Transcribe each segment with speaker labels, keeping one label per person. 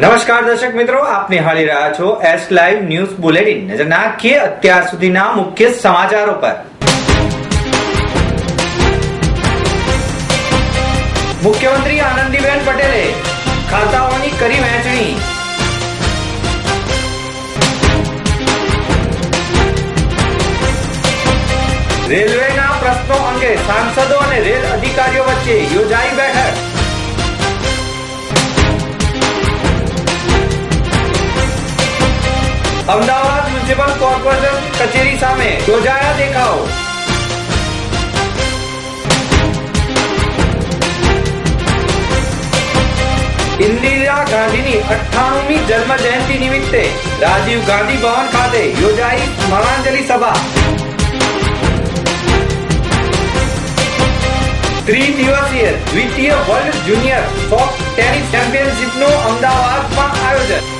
Speaker 1: નમસ્કાર દર્શક મિત્રો આપ નિહાળી રહ્યા છો એસ લાઈવ ન્યૂઝ બુલેટિન નજર નાખીએ અત્યાર સુધીના મુખ્ય સમાચારો પર? મુખ્યમંત્રી આનંદીબેન પટેલે ખાતાઓની કરી વહેંચણી. રેલવેના પ્રશ્નો અંગે સાંસદો અને રેલ અધિકારીઓ વચ્ચે યોજાઈ બેઠક. અમદાવાદ મ્યુનિસિપલ કોર્પોરેશન કચેરી સામે યોજાયા દેખાવ. ઇન્દિરા ગાંધીની અઠ્ઠાણુમી જન્મ જયંતિ નિમિત્તે રાજીવ ગાંધી ભવન ખાતે યોજાઈ સ્મરણાંજલિ સભા. ત્રિદિવસીય દ્વિતીય વર્લ્ડ જુનિયર સોફ્ટ ટેનિસ ચેમ્પિયનશિપનું અમદાવાદમાં આયોજન.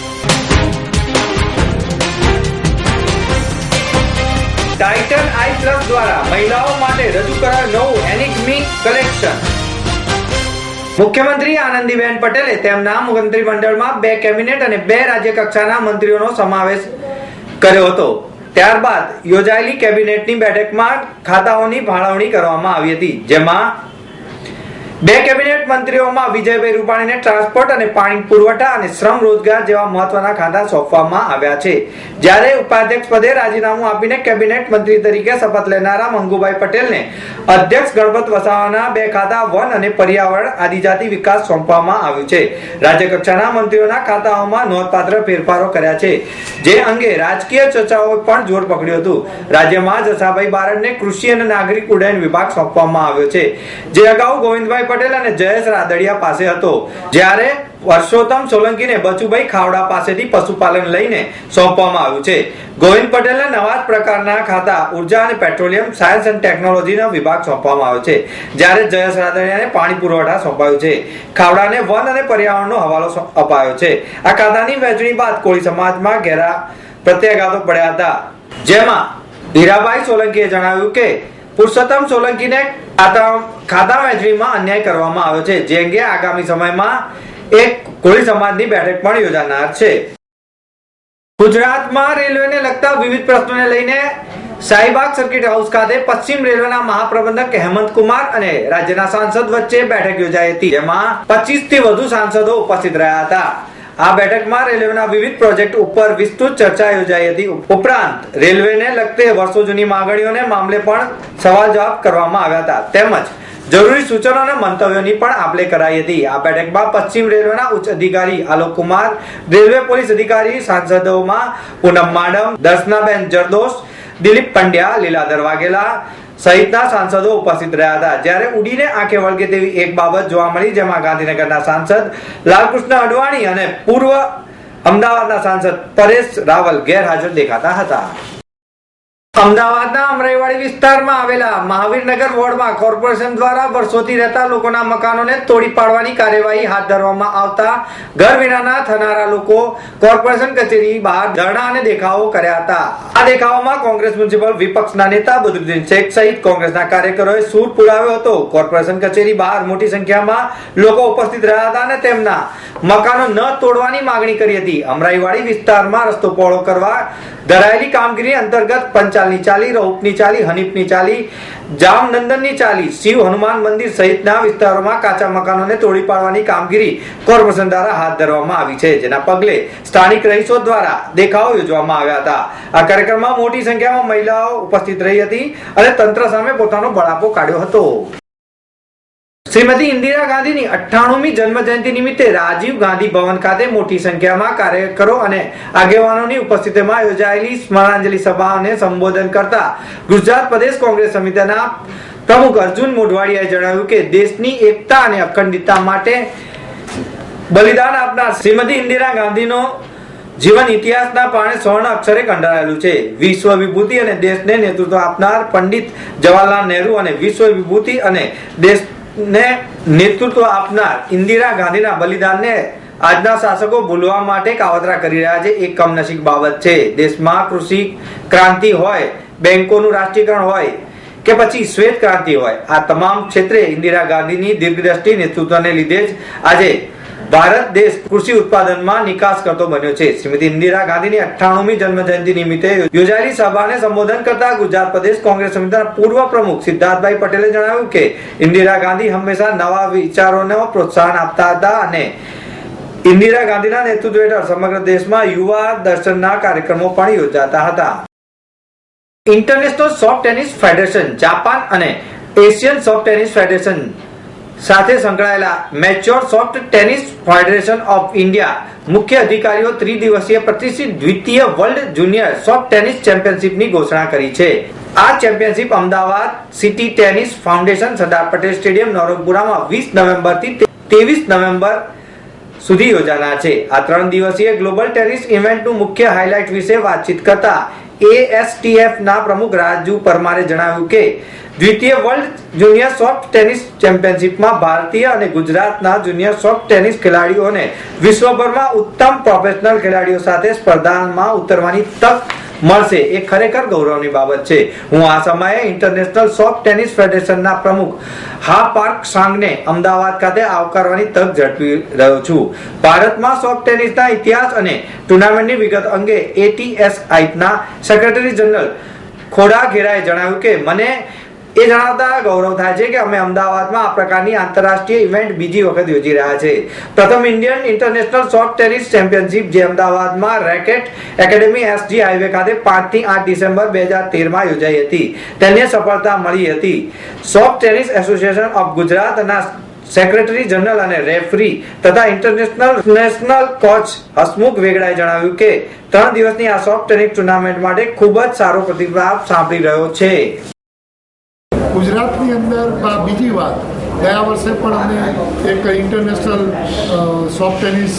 Speaker 1: ટાઇટન આઈ પ્લસ દ્વારા મહિલાઓ માટે રજૂ કરાયેલ નવું એનિકમી કલેક્શન મુખ્યમંત્રી આનંદીબેન પટેલે તેમના મંત્રીમંડળમાં બે કેબિનેટ અને બે રાજ્ય કક્ષાના મંત્રીઓનો સમાવેશ કર્યો હતો. ત્યારબાદ યોજાયેલી કેબિનેટની બેઠકમાં ખાતાઓની ફાળવણી કરવામાં આવી હતી, જેમાં બે કેબિનેટ મંત્રીઓમાં વિજયભાઈ રૂપાણીને ટ્રાન્સપોર્ટ અને પાણી પુરવઠા અને શ્રમ રોજગાર જેવા મહત્વના ખાતા સોંપવામાં આવ્યા છે. જ્યારે ઉપાધ્યક્ષ પદે રાજીનામું આપીને કેબિનેટ મંત્રી તરીકે શપથ લેનારા મંગુભાઈ પટેલને અધ્યક્ષ ગણપત વસાવાના બે ખાતા વન અને પર્યાવરણ આદિજાતિ વિકાસ સોંપવામાં આવ્યું છે. રાજ્ય કક્ષાના મંત્રીઓના ખાતાઓમાં નોંધપાત્ર ફેરફારો કર્યા છે. જે અંગે રાજકીય ચર્ચાઓ પણ જોર પકડ્યું હતું. રાજ્યમાં જસાભાઈ બારડને કૃષિ અને નાગરિક ઉડ્ડયન વિભાગ સોંપવામાં આવ્યો છે. જે અગાઉ ગોવિંદભાઈ પટેલ અને જયેશ રાદડિયા પાસે હતો. જ્યારે પરસોત્તમ સોલંકીને બચુભાઈ ખાવડા પાસેથી પશુપાલન લઈને સોંપવામાં આવ્યું છે. ગોવિંદ પટેલને નવા જ પ્રકારના ખાતા, ઊર્જા અને પેટ્રોલિયમ, સાયન્સ એન્ડ ટેકનોલોજીનો વિભાગ સોંપવામાં આવ્યો છે. જ્યારે જયેશ રાદડિયાને પાણી પુરવઠા સોંપાયું છે. ખાવડાને વન અને પર્યાવરણનો હવાલો અપાયો છે. આ ખાતાની વહેંચણી બાદ કોળી સમાજમાં ઘેરા પ્રત્યાઘાતો પડ્યા હતા. જેમાં હીરાભાઈ સોલંકીએ જણાવ્યું કે પુરુષોત્તમ સોલંકીને ખાતા વહેંચણીમાં અન્યાય કરવામાં આવ્યો છે, જે અંગે આગામી સમયમાં એક કોળી સમાજની બેઠક પણ યોજાનાર છે. ગુજરાતમાં રેલવેને લગતા વિવિધ પ્રશ્નોને લઈને શાહીબાગ સર્કિટ હાઉસ ખાતે પશ્ચિમ રેલવેના મહાપ્રબંધક હેમંત કુમાર અને રાજ્યના સાંસદ વચ્ચે બેઠક યોજાઈ હતી, જેમાં પચીસથી વધુ સાંસદો ઉપસ્થિત રહ્યા હતા. આ બેઠકમાં રેલવેના વિવિધ પ્રોજેક્ટ ઉપર વિસ્તૃત ચર્ચા યોજાઈ હતી. ઉપરાંત રેલવેને લગતી વર્ષો જૂની માંગણીઓને મામલે પણ સવાલ જવાબ કરવામાં આવ્યા હતા. તેમજ જરૂરી સૂચનો અને મંતવ્યોની પણ આપલે કરાઈ હતી. આ બેઠકમાં પશ્ચિમ રેલવેના ઉચ્ચ અધિકારી આલોક કુમાર, રેલવે પોલીસ અધિકારી સાંસદોમાં પૂનમ માડમ, દર્શનાબેન જરદોશ, દિલીપ પંડ્યા લીલાધર વાઘેલા સહિતના સાંસદો ઉપસ્થિત રહ્યા હતા. જ્યારે ઉડીને આંખે વળગે તેવી એક બાબત જોવા મળી, જેમાં ગાંધીનગરના સાંસદ લાલકૃષ્ણ અડવાણી અને પૂર્વ અમદાવાદના સાંસદ પરેશ રાવલ ગેરહાજર દેખાતા હતા. અમદાવાદના અમરાઈવાડી વિસ્તારમાં આવેલા મહાવીરનગર વોર્ડમાં કોર્પોરેશન દ્વારા વર્ષોથી રહેતા લોકોના મકાનોને તોડી પાડવાની કાર્યવાહી હાથ ધરવામાં આવતા ઘર વિનાના થનારા લોકો કોર્પોરેશન કચેરી બહાર ધરણા અને દેખાવો કર્યા હતા. આ દેખાવોમાં કોંગ્રેસ મ્યુનિસિપલ વિપક્ષના નેતા બદરુદ્દીન શેખ સહિત કોંગ્રેસના કાર્યકરોએ સૂર પુરાવ્યો હતો. કોર્પોરેશન કચેરી બહાર મોટી સંખ્યામાં લોકો ઉપસ્થિત રહ્યા હતા અને તેમના મકાનો ન તોડવાની માંગણી કરી હતી. અમરાઈવાડી વિસ્તારમાં રસ્તો પહોળો કરવા ધરાયેલી કામગીરી અંતર્ગત પંચાલની ચાલી રૌપની ચાલી હનીફની ચાલી જામનંદનની ચાલી, શિવ હનુમાન મંદિર સહિતના વિસ્તારોમાં કાચા મકાનોને તોડી પાડવાની કામગીરી કોર્પોરેશન દ્વારા હાથ ધરવામાં આવી છે, જેના પગલે સ્થાનિક રહીશો દ્વારા દેખાવો યોજવામાં આવ્યા હતા. આ કાર્યક્રમમાં મોટી સંખ્યામાં મહિલાઓ ઉપસ્થિત રહી હતી અને તંત્ર સામે પોતાનો બળાપો કાઢ્યો હતો. શ્રીમતી ઇન્દિરા ગાંધીની અઠ્ઠાણુમી જન્મ જયંતિ નિમિત્તે રાજીવ ગાંધી ભવન ખાતે મોટી સંખ્યામાં કાર્યકરો અને આગેવાનોની ઉપસ્થિતિમાં યોજાયેલી સ્મરણાંજલિ સભાને સંબોધન કરતા ગુજરાત પ્રદેશ કોંગ્રેસ સમિતિના પ્રમુખ અર્જુન મોઢવાડિયાએ જણાવ્યું કે દેશની એકતા અને અખંડિતતા માટે બલિદાન આપનાર શ્રીમતી ઇન્દિરા ગાંધીનો જીવન ઇતિહાસના પાણે સ્વર્ણ અક્ષરે કંડારાયેલું છે. વિશ્વ વિભૂતિ અને દેશને નેતૃત્વ આપનાર પંડિત જવાહરલાલ નહેરુ અને વિશ્વ વિભૂતિ અને દેશને નેતૃત્વ આપનાર ઇન્દિરા ગાંધીના બલિદાનને આજના શાસકો ભૂલવા માટે કાવતરા કરી રહ્યા છે. એક કમનસીબ બાબત છે. દેશમાં કૃષિ ક્રાંતિ હોય, બેંકોનું રાષ્ટ્રીયકરણ હોય કે પછી શ્વેત ક્રાંતિ હોય, આ તમામ ક્ષેત્રે ઇન્દિરા ગાંધીની દીર્ઘદ્રષ્ટિ નેતૃત્વને લીધે જ આજે ભારત દેશ કૃષિ ઉત્પાદનમાં નિકાસ કરતો બન્યો છે. શ્રીમતી ઇન્દિરા ગાંધીની અઠ્ઠાણુમી જન્મ જયંતિ નિમિત્તે યોજાયેલી સભાને સંબોધન કરતા ગુજરાત પ્રદેશ કોંગ્રેસ સમિતિના પૂર્વ પ્રમુખ સિદ્ધાર્થભાઈ પટેલે જણાવ્યું કે ઇન્દિરા ગાંધી હંમેશા નવા વિચારોને પ્રોત્સાહન આપતા હતા અને ઇન્દિરા ગાંધીના નેતૃત્વ હેઠળ સમગ્ર દેશમાં યુવા દર્શનના કાર્યક્રમો પણ યોજાતા હતા. International soft tennis federation, Japan અને એશિયન સોફ્ટ ટેનિસ ફેડરેશન સાથે સંકળાયેલા mature soft tennis federation of India મુખ્ય અધિકારીઓ ત્રિદિવસીય પ્રતિષ્ઠિત દ્વિતીય વર્લ્ડ જુનિયર સોફ્ટ ટેનિસ ચેમ્પિયનશિપની ઘોષણા કરી છે. આ championship Ahmedabad city tennis foundation Sardar Patel stadium નવરંગપુરામાં વીસ નવેમ્બરથી ત્રેવીસ નવેમ્બર સુધી યોજાનાર છે. આ ત્રણ દિવસીય ગ્લોબલ ટેનિસ ઇવેન્ટનું મુખ્ય હાઇલાઇટ વિશે વાતચીત કરતા એએસટીએફ ના પ્રમુખ રાજુ પરમારે જણાવ્યું કે, દ્વિતીય વર્લ્ડ જુનિયર સોફ્ટ ટેનિસ ચેમ્પિયનશિપમાં ભારતીય અને ગુજરાતના જુનિયર સોફ્ટ ટેનિસ ખેલાડીઓને વિશ્વભરમાં ઉત્તમ પ્રોફેશનલ ખેલાડીઓ સાથે સ્પર્ધામાં ઉતરવાની તક મળશે. એ ખરેખર ગૌરવની બાબત છે. હું આ સમયે ઇન્ટરનેશનલ સોફ્ટ ટેનિસ ફેડરેશનના પ્રમુખ હા પાર્ક સાંગને અમદાવાદ ખાતે આવકારવાની તક ઝડપી રહ્યો છું. ભારતમાં સોફ્ટ ટેનિસના ઇતિહાસ અને ટુર્નામેન્ટની વિગત અંગે એટીએસ આઈપના સેક્રેટરી જનરલ ખોડા ઘેરાએ જણાવ્યું કે, મને એ જણાવતા ગૌરવ થાય છે કે અમે અમદાવાદમાં આ પ્રકારની આંતરરાષ્ટ્રીય ઇવેન્ટ બીજી વખત યોજી રહ્યા છે. પ્રથમ Indian international soft tennis championship જે અમદાવાદમાં રેકેટ એકેડેમી એસજી હાઈવે ખાતે પાંચથી આઠ ડિસેમ્બર બે હજાર તેરમાં યોજાઈ હતી. તેને સફળતા મળી હતી. સોફ્ટ ટેનિસ એસોસિએશન ઓફ ગુજરાતના સેક્રેટરી જનરલ અને રેફરી તથા ઇન્ટરનેશનલ નેશનલ કોચ હસમુખ વેગડાએ જણાવ્યું કે ત્રણ દિવસની આ સોફ્ટ ટેનિસ ટુર્નામેન્ટ માટે ખૂબ જ સારો પ્રતિભાવ સાંભળી રહ્યો છે.
Speaker 2: ગુજરાતની અંદર બીજી વાત, ગયા વર્ષે પણ અમે એક ઇન્ટરનેશનલ સોફ્ટ ટેનિસ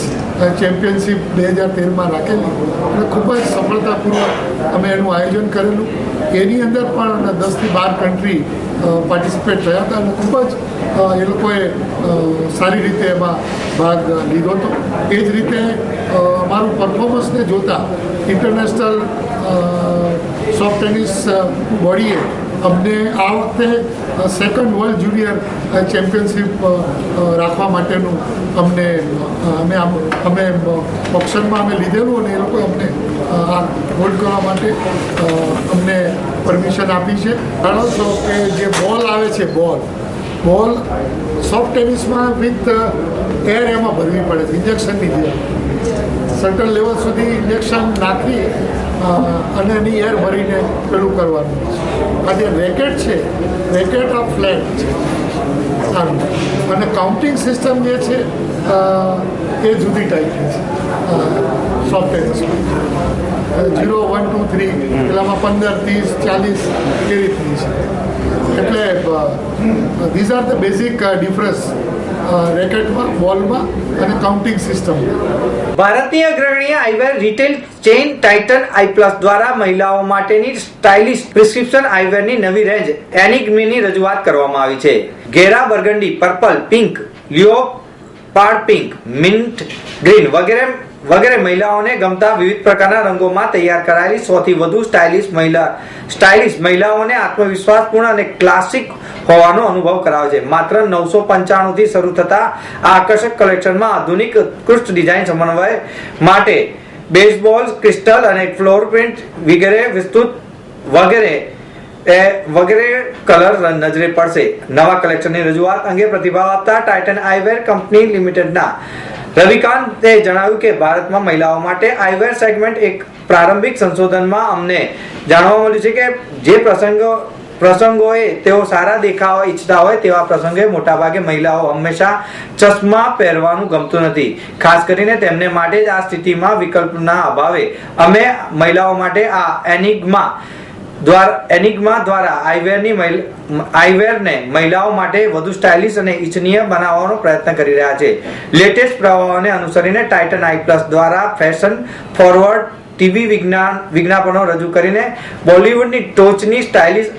Speaker 2: ચેમ્પિયનશિપ બે હજાર તેરમાં રાખેલી. અને ખૂબ જ સફળતાપૂર્વક અમે એનું આયોજન કરેલું. એની અંદર પણ દસથી બાર કન્ટ્રી પાર્ટિસિપેટ થયા હતા અને ખૂબ જ એ લોકોએ સારી રીતે એમાં ભાગ લીધો હતો. એ જ રીતે અમારું પરફોર્મન્સને જોતા ઇન્ટરનેશનલ સોફ્ટ ટેનિસ બોડીએ અમને આ વખતે સેકન્ડ વર્લ્ડ જુનિયર ચેમ્પિયનશિપ રાખવા માટેનું અમને અમે અમે ઓપ્શનમાં અમે લીધેલું અને એ લોકોએ અમને આ હોલ્ડ કરવા માટે અમને પરમિશન આપી છે. જાણો છો કે જે બોલ આવે છે બોલ બોલ સોફ્ટ ટેનિસમાં વિથ એર એમાં ભરવી પડે છે ઇન્જેક્શનની જે સર્ટન લેવલ સુધી ઇન્જેક્શન નાખી અને એની એર ભરીને પેલું કરવાનું. આ જે રેકેટ છે રેકેટ ઓફ ફ્લેટ છે. અને કાઉન્ટિંગ સિસ્ટમ જે છે એ જુદી ટાઈપની છે. Software zero one two three પેલામાં પંદર, ત્રીસ, ચાલીસ એ રીતની છે. એટલે these are the basic difference રેકેટમાં બોલમાં અને કાઉન્ટિંગ સિસ્ટમ
Speaker 1: ભારતની અગ્રણી eyewear retail chain Titan eye plus દ્વારા મહિલાઓ માટેની સ્ટાઇલિશ પ્રિસ્ક્રિપ્શન આઈવેરની નવી રેન્જ એનિગ્મીની રજૂઆત કરવામાં આવી છે. ઘેરા burgundy, purple, pink leopard pink, mint green વગેરે વગેરે મહિલાઓને ગમતા વિવિધ પ્રકારના રંગોમાં તૈયાર કરાયેલી સૌથી વધુ સ્ટાઇલિશ મહિલા સ્ટાઇલિશ મહિલાઓને આત્મવિશ્વાસપૂર્ણ અને ક્લાસિક હોવાનો અનુભવ કરાવે છે. માત્ર નવસો પંચાણું થી શરૂ થતા આ આકર્ષક કલેક્શનમાં આધુનિક ઉત્કૃષ્ટ ડિઝાઇન સમન્વય માટે બેઝબોલ, ક્રિસ્ટલ અને ફ્લોર પ્રિન્ટ વગેરે વિસ્તૃત વગેરે એ વગેરે કલર નજરે પડશે. નવા કલેક્શનની રજૂઆત અંગે પ્રતિભાવ આપતા ટાઇટન આઈવેર કંપની લિમિટેડના રવિકાંતે જણાવ્યું કે ભારતમાં મહિલાઓ માટે આઈવેર સેગમેન્ટ એક પ્રારંભિક સંશોધનમાં અમને જાણવા મળ્યું છે કે જે પ્રસંગો, પ્રસંગોએ તેઓ સારા દેખાવા ઈચ્છતા હોય તેવા પ્રસંગે મોટાભાગે મહિલાઓ હંમેશા ચશ્મા પહેરવાનું ગમતું નથી. ખાસ કરીને તેમને માટે જ આ સ્થિતિમાં વિકલ્પના અભાવે. અમે મહિલાઓ માટે આ એનિગ્મા દ્વારા, એનિગ્મા દ્વારા આઈવેરની આઈવેરને મહિલાઓ માટે વધુ સ્ટાઇલિશ અને ઇચ્છનીય બનાવવાનો પ્રયત્ન કરી રહ્યા છે લેટેસ્ટ પ્રવાહોને અનુસરીને ટાઇટન આઈ પ્લસ દ્વારા ફેશન ફોરવર્ડ ટીવી વિજ્ઞાન, વિજ્ઞાપનો રજૂ કરીને બોલિવૂડની ટોચની સ્ટાઇલિશ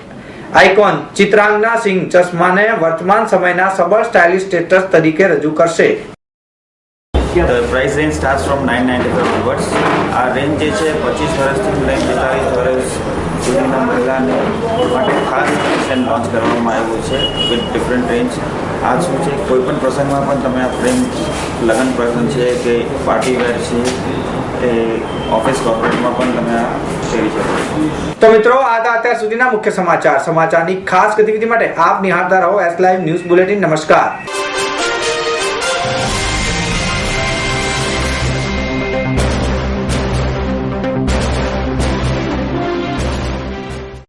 Speaker 1: આઇકોન ચિત્રાંગના સિંહ ચશ્માને વર્તમાન સમયના સબળ સ્ટાઇલિશ સ્ટેટસ તરીકે રજૂ કરશે
Speaker 3: The price range starts from 995 onwards. આ રેન્જ જે છે, પચીસ વર્ષથી લઈને બેતાલીસ વર્ષ સુધીના મહિલાને માટે ખાસ સેશન લોન્ચ કરવામાં આવ્યું છે વિથ ડિફરન્ટ રેન્જ આ શું છે કોઈ પણ પ્રસંગમાં પણ તમે આ ફ્રેમ લગ્ન પ્રસંગ છે કે પાર્ટી વેર છે એ ઓફિસ કોર્પોરેટમાં પણ તમે આ પહેરી શકો
Speaker 1: તો મિત્રો આ હતા અત્યાર સુધીના મુખ્ય સમાચાર. સમાચારની ખાસ ગતિવિધિ માટે આપ નિહાળતા રહો એસ લાઈવ ન્યૂઝ બુલેટિન નમસ્કાર.